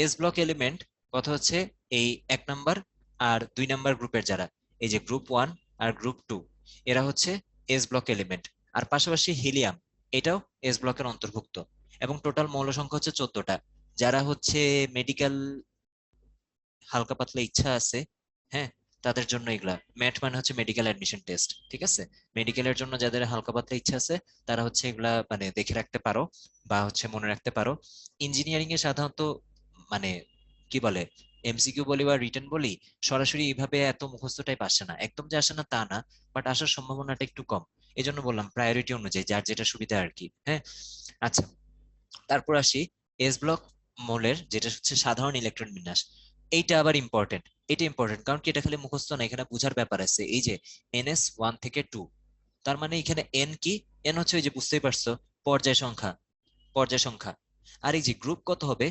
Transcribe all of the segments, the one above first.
S block element কথা হচ্ছে এই এক নাম্বার আর দুই নাম্বার গ্রুপের যারা। এই যে গ্রুপ ওয়ান আর গ্রুপ টু এরা হচ্ছে এস ব্লক এলিমেন্ট আর পাশাপাশি হিলিয়াম এটাও এস ব্লকের অন্তর্ভুক্ত। এবং টোটাল মৌল সংখ্যা হচ্ছে চোদ্দটা। যারা হচ্ছে মেডিকেল হালকা পাতলা ইচ্ছা আছে হ্যাঁ তাদের জন্য এগুলা। ম্যাট মানে হচ্ছে মেডিকেল অ্যাডমিশন টেস্ট ঠিক আছে? মেডিকেলের জন্য যাদের হালকা পাতলা ইচ্ছা আছে, তারা হচ্ছে এগুলা মানে দেখে রাখতে পারো বা হচ্ছে মনে রাখতে পারো। ইঞ্জিনিয়ারিং এ সাধারণত মানে কি বলে এমসিকিউ বলি বা রিটার্ন বলি, সরাসরি এইভাবে এত মুখস্থ টাইপ আসে না। একদম যে আসে না তা না বাট আসার সম্ভাবনাটা একটু কম। এই জন্য বললাম প্রায়োরিটি অনুযায়ী, যার যেটা সুবিধা আর কি হ্যাঁ? আচ্ছা তারপর আসি এস ব্লক মোলের, যেটা হচ্ছে সাধারণ ইলেকট্রন বিন্যাস। এইটা আবার ইম্পর্টেন্ট এটা ইম্পর্টেন্ট কারণ কি এটা খালি মুখস্থ না, এখানে বুঝার ব্যাপার আছে। এই যে এনএস ওয়ান থেকে টু তার মানে এখানে এন কি? এন হচ্ছে ওই যে বুঝতেই পারছ, পর্যায় সংখ্যা পর্যায় সংখ্যা। আর এই যে গ্রুপ কত হবে?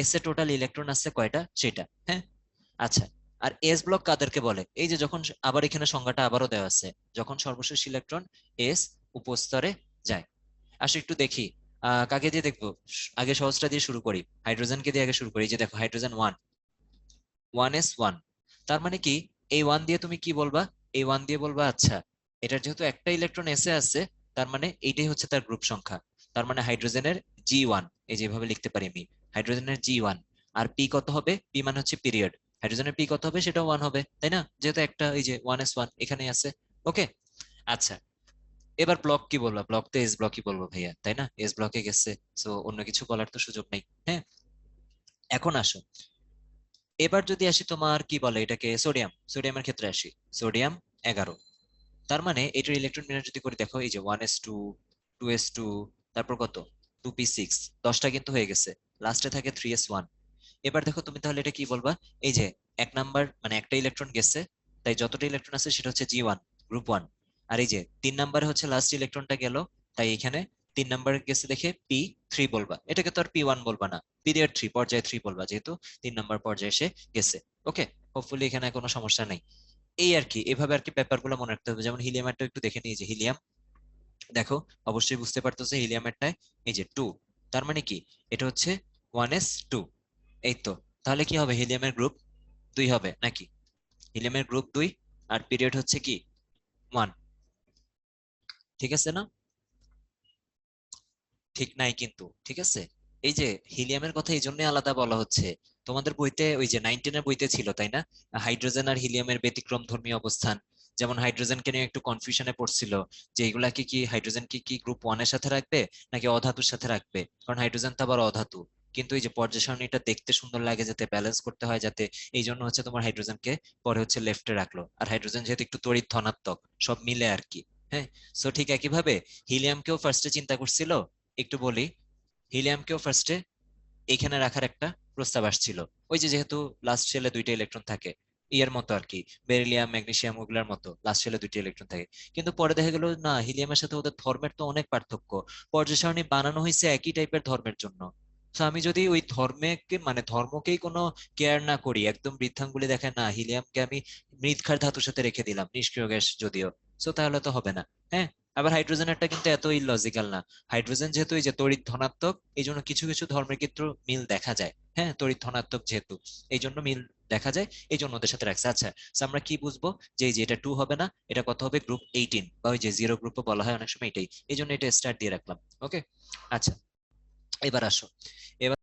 এস এ টোটাল ইলেকট্রন আছে কয়টা? সেটা হ্যাঁ? আচ্ছা আর এস ব্লক কাদেরকে বলে? এই যে যখন আবার এখানে সংজ্ঞাটা আবারও দেওয়া আছে, যখন সর্বশেষ ইলেকট্রন এস উপস্তরে যায়। আসো একটু দেখি কাকে দিয়ে দেখব? আগে সহজটা দিয়ে শুরু করি হাইড্রোজেনকে দিয়ে আগে শুরু করি? যে দেখো hydrogen one one S one তার মানে কি? এই ওয়ান দিয়ে তুমি কি বলবা? এই ওয়ান দিয়ে বলবা আচ্ছা এটার যেহেতু একটা ইলেকট্রন এসে আছে তার মানে এইটাই হচ্ছে তার গ্রুপ সংখ্যা, তার মানে হাইড্রোজেনের জি ওয়ান এই যেভাবে লিখতে পারি আমি। হাইড্রোজেনের জি ওয়ান আর পি কত হবে? পি মানে হচ্ছে পিরিয়ড হাইড্রোজেনের পি কত হবে? সেটা ওয়ান হবে, তাই না? যেহেতু একটা এই যে ওয়ান এস ওয়ান এখানে আছে ওকে আচ্ছা এবার ব্লক কি বলব? ব্লক তো এস ব্লকই বলব ভাইয়া, তাই না? এস ব্লকে গেছে সো অন্য কিছু বলার তো সুযোগ নেই হ্যাঁ? এখন আসো, এবার যদি আসি তোমার কি বলে এটাকে? সোডিয়াম সোডিয়ামের ক্ষেত্রে আসি সোডিয়াম এগারো, তার মানে এটার ইলেকট্রন বিন্যাস যদি করে, দেখো এই যে one S two two S two তারপর কত? টু পি সিক্স দশটা কিন্তু হয়ে গেছে লাস্টে থাকে থ্রি এস ওয়ান এবার দেখো তুমি তাহলে এটা কি বলবা? এই যে এক নাম্বার মানে একটা ইলেকট্রন গেছে, তাই যতটা ইলেকট্রন আছে সেটা হচ্ছে জি ওয়ান গ্রুপ ওয়ান আর এই যে তিন নাম্বারে হচ্ছে লাস্ট ইলেকট্রনটা গেল, তাই এখানে তিন নাম্বার গেছে দেখে পি থ্রি বলবা। এটাকে তো আর পি ওয়ান বলবা না। পিরিয়ড থ্রি পর্যায়ে থ্রি বলবা, যেহেতু তিন নাম্বার পর্যায়ে এসে গেছে। ওকে হোপফুলি এখানে কোনো সমস্যা নেই। এই আর কি, এভাবে আর কি গুলো মনে রাখতে হবে। যেমন হিলিয়ামেরটা একটু দেখে নিই যে হিলিয়াম দেখো, অবশ্যই বুঝতে পারতেছে হিলিয়ামেরটায় এই যে টু তার মানে কি? এটা হচ্ছে ওয়ান এস টু এই তো তাহলে কি হবে? হিলিয়ামের গ্রুপ দুই হবে, নাকি? হিলিয়ামের গ্রুপ দুই, আর পিরিয়ড হচ্ছে কি? ওয়ান ঠিক আছে না? ঠিক নাই কিন্তু, ঠিক আছে? এই যে হিলিয়ামের কথা এই জন্য আলাদা বলা হচ্ছে। তোমাদের বইতে ওই যে নাইনটিনের বইতে ছিল, তাই না? হাইড্রোজেন আর হিলিয়ামের ব্যতিক্রম ধর্মী অবস্থান। যেমন হাইড্রোজেনকে নিয়ে একটু কনফিউশনে পড়ছিল, যে এগুলাকে কি হাইড্রোজেন কি কি গ্রুপ ওয়ানের সাথে রাখবে, নাকি অধাতুর সাথে রাখবে? কারণ হাইড্রোজেন তো আবার অধাতু। কিন্তু এই যে পর্যায় দেখতে সুন্দর লাগে, যাতে ব্যালেন্স করতে হয়, যাতে এই জন্য হচ্ছে তোমার হাইড্রোজেনকে পরে হচ্ছে লেফটে রাখল। আর হাইড্রোজেন যেহেতু একটু তড়িৎ ধনাত্মক, সব মিলে আর কি হ্যাঁ? সো ঠিক একইভাবে হিলিয়ামকেও ফার্স্টে চিন্তা করছিল, একটু বলি হিলিয়ামকেও ফার্স্টে এখানে রাখার একটা প্রস্তাব আসছিল। ওই যে যেহেতু লাস্ট শেলে দুইটা ইলেকট্রন থাকে, ইয়ের মতো আর কি বেরিলিয়াম ম্যাগনেসিয়াম ওগুলার মতো লাস্ট শেলে দুইটা ইলেকট্রন থাকে। কিন্তু পরে দেখা গেল, না হিলিয়ামের সাথে ওদের ধর্মের তো অনেক পার্থক্য। পর্যায় সারণী বানানো হয়েছে একই টাইপের ধর্মের জন্য। তো আমি যদি ওই ধর্মকে মানে ধর্মকেই কোনো কেয়ার না করি, একদম বৃদ্ধাঙ্গুলি দেখে, না, হিলিয়ামকে আমি মৃৎখার ধাতুর সাথে রেখে দিলাম, নিষ্ক্রিয় গ্যাস যদিও। সো তাহলে তো হবে না হ্যাঁ? আবার হাইড্রোজেনেরটা কিন্তু এত ইলজিক্যাল না। হাইড্রোজেন যেহেতু এই যে তড়িৎ ধনাত্মক, এই জন্য কিছু কিছু ধর্মের ক্ষেত্রে মিল দেখা যায় হ্যাঁ? তড়িৎ ধনাত্মক যেহেতু, এই জন্য মিল দেখা যায়, এই জন্য ওদের সাথে রাখছে আচ্ছা আমরা কি বুঝব? যে এই যে এটা টু হবে না, এটা কত হবে? গ্রুপ এইটিন বা ওই যে জিরো গ্রুপও বলা হয় অনেক সময় এটাই, এই জন্য এটা স্টার্ট দিয়ে রাখলাম ওকে আচ্ছা এবার আসো এবার